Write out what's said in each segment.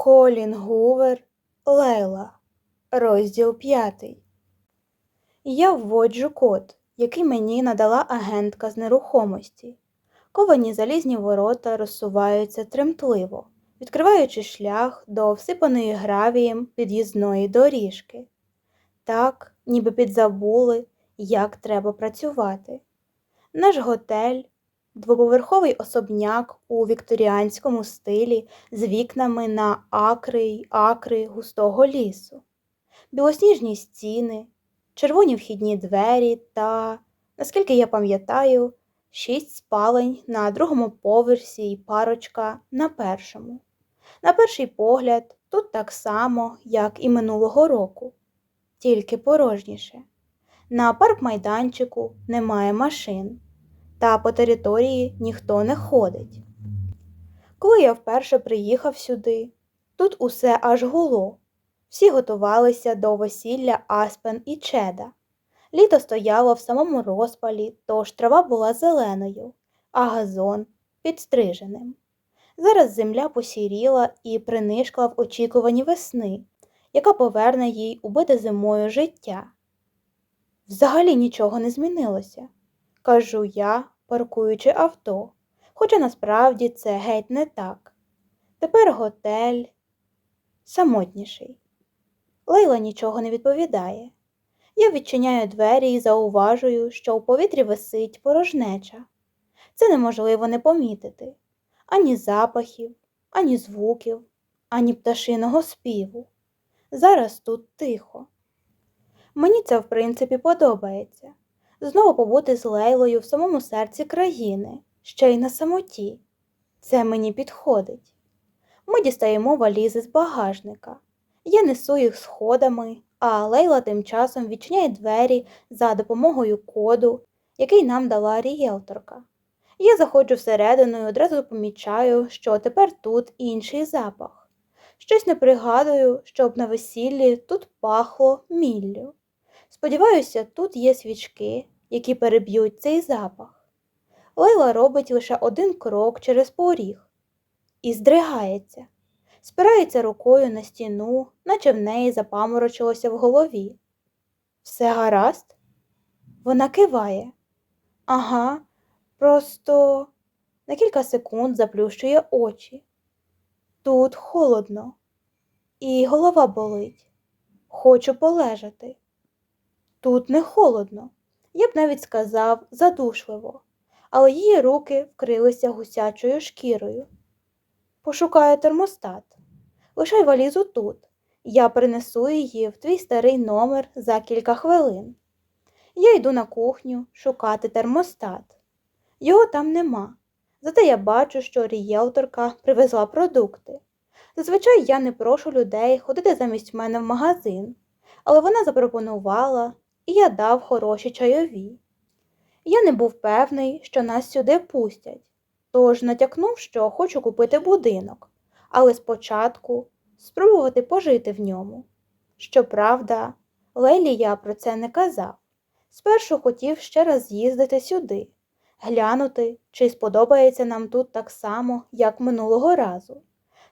Колін Гувер, Лейла, розділ п'ятий. Я вводжу код, який мені надала агентка з нерухомості. Ковані залізні ворота розсуваються тремтливо, відкриваючи шлях до всипаної гравієм під'їзної доріжки. Так, ніби підзабули, як треба працювати. Наш готель двоповерховий особняк у вікторіанському стилі з вікнами на акри й акри густого лісу, білосніжні стіни, червоні вхідні двері та, наскільки я пам'ятаю, шість спалень на другому поверсі й парочка на першому. На перший погляд, тут так само, як і минулого року, тільки порожніше. На парк-майданчику немає машин та по території ніхто не ходить. Коли я вперше приїхав сюди, тут усе аж гуло. Всі готувалися до весілля Аспен і Чеда. Літо стояло в самому розпалі, тож трава була зеленою, а газон підстриженим. Зараз земля посіріла і принишкла в очікуванні весни, яка поверне їй убите зимою життя. Взагалі нічого не змінилося кажу я, паркуючи авто, хоча насправді це геть не так. Тепер готель самотніший. Лейла нічого не відповідає. Я відчиняю двері і зауважую, що у повітрі висить порожнеча. Це неможливо не помітити ані запахів, ані звуків, ані пташиного співу. Зараз тут тихо. Мені це, в принципі, подобається знову побути з Лейлою в самому серці країни, ще й на самоті. Це мені підходить. Ми дістаємо валізи з багажника. Я несу їх сходами, а Лейла тим часом відчиняє двері за допомогою коду, який нам дала рієлторка. Я заходжу всередину і одразу помічаю, що тепер тут інший запах. Щось не пригадую, щоб на весіллі тут пахло міллю. Сподіваюся, тут є свічки, які переб'ють цей запах. Лейла робить лише один крок через поріг і здригається, спирається рукою на стіну, наче в неї запаморочилося в голові. Все гаразд? Вона киває. Ага, просто на кілька секунд заплющує очі. Тут холодно, і голова болить. Хочу полежати. Тут не холодно, я б навіть сказав задушливо, але її руки вкрилися гусячою шкірою. Пошукаю термостат. Лишай валізу тут. Я принесу її в твій старий номер за кілька хвилин. Я йду на кухню шукати термостат. Його там нема. Зате я бачу, що рієлторка привезла продукти. Зазвичай я не прошу людей ходити замість мене в магазин, але вона запропонувала і я дав хороші чайові. Я не був певний, що нас сюди пустять, тож натякнув, що хочу купити будинок, але спочатку спробувати пожити в ньому. Щоправда, Лелі я про це не казав. Спершу хотів ще раз з'їздити сюди, глянути, чи сподобається нам тут так само, як минулого разу.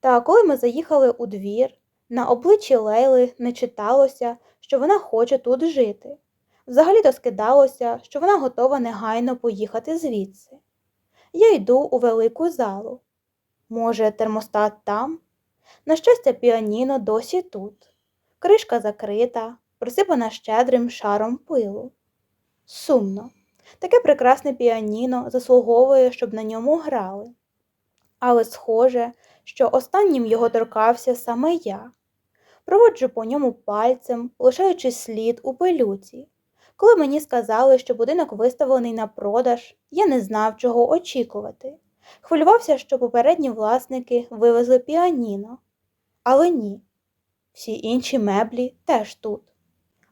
Та коли ми заїхали у двір, на обличчі Лейли не читалося, що вона хоче тут жити. Взагалі-то скидалося, що вона готова негайно поїхати звідси. Я йду у велику залу. Може, термостат там? На щастя, піаніно досі тут. Кришка закрита, присипана щедрим шаром пилу. Сумно. Таке прекрасне піаніно заслуговує, щоб на ньому грали. Але схоже, що останнім його торкався саме я. Проводжу по ньому пальцем, лишаючи слід у пилюці. Коли мені сказали, що будинок виставлений на продаж, я не знав, чого очікувати. Хвилювався, що попередні власники вивезли піаніно. Але ні, всі інші меблі теж тут.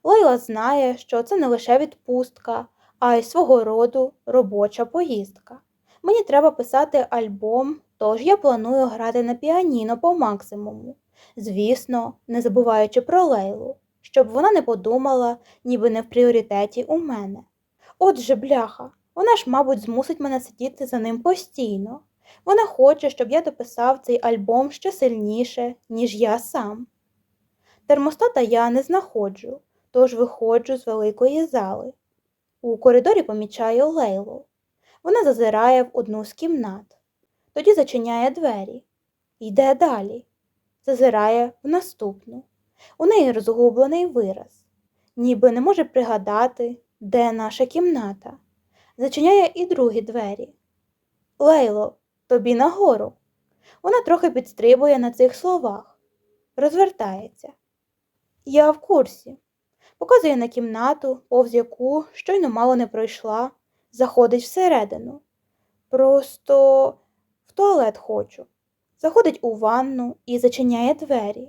Лейла знає, що це не лише відпустка, а й свого роду робоча поїздка. Мені треба писати альбом, тож я планую грати на піаніно по максимуму. Звісно, не забуваючи про Лейлу щоб вона не подумала, ніби не в пріоритеті у мене. Отже, бляха, вона ж, мабуть, змусить мене сидіти за ним постійно. Вона хоче, щоб я дописав цей альбом ще сильніше, ніж я сам. Термостата я не знаходжу, тож виходжу з великої зали. У коридорі помічаю Лейлу. Вона зазирає в одну з кімнат, тоді зачиняє двері, йде далі, зазирає в наступну. У неї розгублений вираз, ніби не може пригадати, де наша кімната. Зачиняє і другі двері. Лейло, тобі нагору. Вона трохи підстрибує на цих словах, розвертається. Я в курсі. Показує на кімнату, повз яку щойно мало не пройшла, заходить всередину. Просто в туалет хочу. Заходить у ванну і зачиняє двері.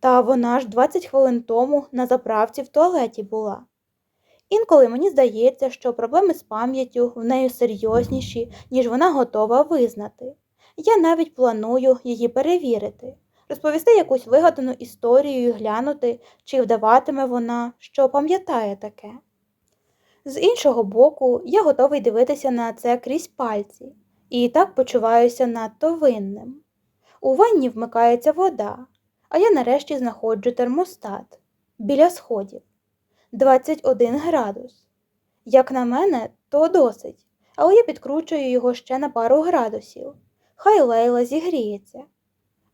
Та вона ж 20 хвилин тому на заправці в туалеті була. Інколи мені здається, що проблеми з пам'яттю в неї серйозніші, ніж вона готова визнати. Я навіть планую її перевірити, розповісти якусь вигадану історію і глянути, чи вдаватиме вона, що пам'ятає таке. З іншого боку, я готовий дивитися на це крізь пальці, і так почуваюся надто винним. У ванні вмикається вода, а я нарешті знаходжу термостат біля сходів 21 градус. Як на мене, то досить, але я підкручую його ще на пару градусів. Хай лейла зігріється.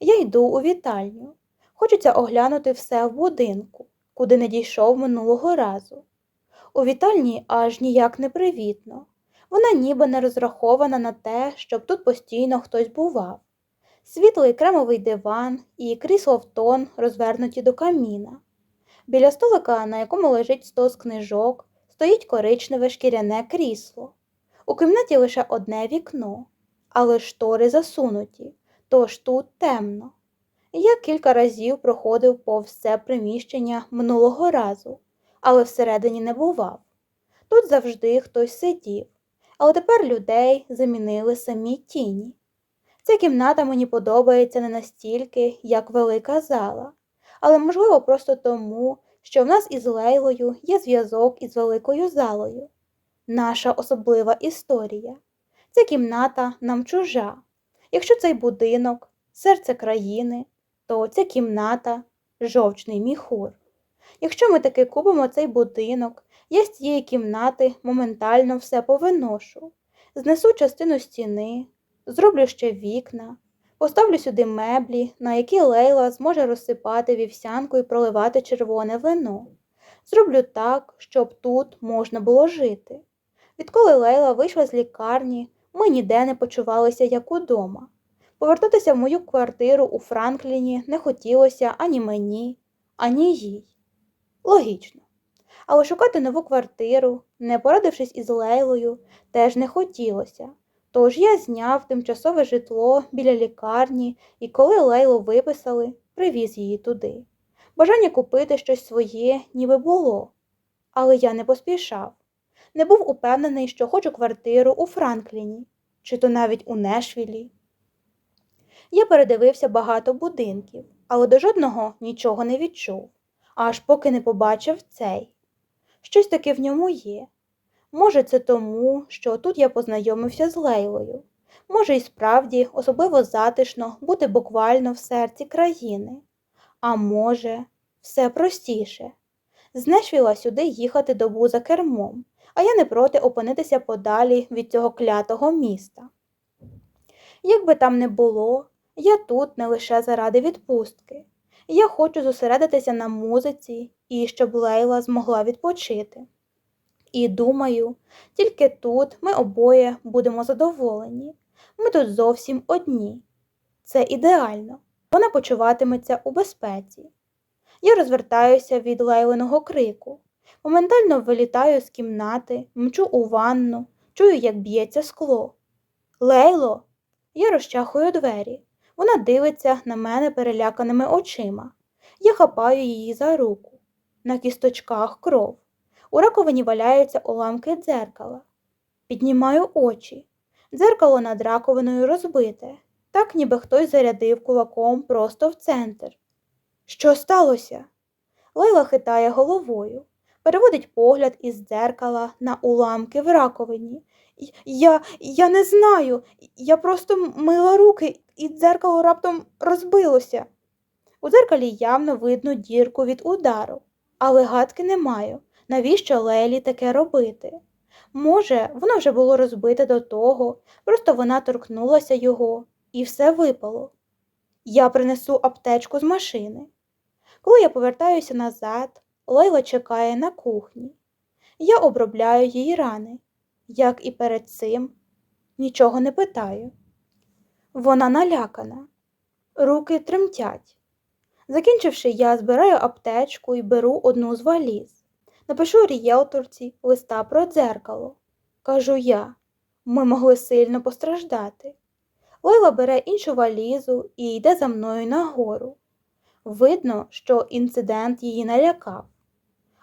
Я йду у вітальню. Хочеться оглянути все в будинку, куди не дійшов минулого разу. У вітальні аж ніяк не привітно. Вона ніби не розрахована на те, щоб тут постійно хтось бував. Світлий кремовий диван і крісло в тон розвернуті до каміна. Біля столика, на якому лежить стос книжок, стоїть коричневе шкіряне крісло. У кімнаті лише одне вікно, але штори засунуті, тож тут темно. Я кілька разів проходив повз це приміщення минулого разу, але всередині не бував. Тут завжди хтось сидів, але тепер людей замінили самі тіні. Ця кімната мені подобається не настільки, як велика зала, але, можливо, просто тому, що в нас із Лейлою є зв'язок із великою залою. Наша особлива історія. Ця кімната нам чужа. Якщо цей будинок серце країни, то ця кімната жовчний міхур. Якщо ми таки купимо цей будинок, я з цієї кімнати моментально все повиношу, знесу частину стіни, зроблю ще вікна, поставлю сюди меблі, на які Лейла зможе розсипати вівсянку і проливати червоне вино. Зроблю так, щоб тут можна було жити. Відколи Лейла вийшла з лікарні, ми ніде не почувалися як удома. Повертатися в мою квартиру у Франкліні не хотілося ані мені, ані їй. Логічно. Але шукати нову квартиру, не порадившись із Лейлою, теж не хотілося. Тож я зняв тимчасове житло біля лікарні і коли Лейлу виписали, привіз її туди. Бажання купити щось своє ніби було, але я не поспішав. Не був упевнений, що хочу квартиру у Франкліні, чи то навіть у Нешвілі. Я передивився багато будинків, але до жодного нічого не відчув, аж поки не побачив цей. Щось таке в ньому є. Може, це тому, що тут я познайомився з Лейлою. Може, і справді особливо затишно бути буквально в серці країни. А може, все простіше. З Нешвіла сюди їхати добу за кермом, а я не проти опинитися подалі від цього клятого міста. Як би там не було, я тут не лише заради відпустки. Я хочу зосередитися на музиці і щоб Лейла змогла відпочити. І думаю, тільки тут ми обоє будемо задоволені. Ми тут зовсім одні. Це ідеально. Вона почуватиметься у безпеці. Я розвертаюся від лейленого крику, моментально вилітаю з кімнати, мчу у ванну, чую, як б'ється скло. Лейло, я розчахую двері. Вона дивиться на мене переляканими очима. Я хапаю її за руку. На кісточках кров. У раковині валяються уламки дзеркала. Піднімаю очі. Дзеркало над раковиною розбите, так ніби хтось зарядив кулаком просто в центр. Що сталося? Лейла хитає головою, переводить погляд із дзеркала на уламки в раковині Я, я не знаю. Я просто мила руки, і дзеркало раптом розбилося. У дзеркалі явно видно дірку від удару, але гадки не маю, навіщо Лелі таке робити. Може, воно вже було розбите до того, просто вона торкнулася його, і все випало. Я принесу аптечку з машини. Коли я повертаюся назад, Лейла чекає на кухні. Я обробляю її рани, як і перед цим, нічого не питаю. Вона налякана, руки тремтять. Закінчивши, я збираю аптечку і беру одну з валіз. Напишу рієлторці листа про дзеркало. Кажу я, ми могли сильно постраждати. Лейла бере іншу валізу і йде за мною нагору. Видно, що інцидент її налякав.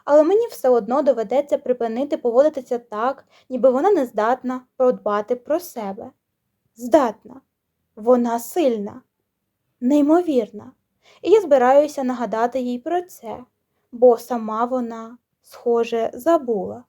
Але мені все одно доведеться припинити поводитися так, ніби вона не здатна подбати про себе. Здатна, вона сильна, неймовірна. І я збираюся нагадати їй про це, бо сама вона, схоже, забула.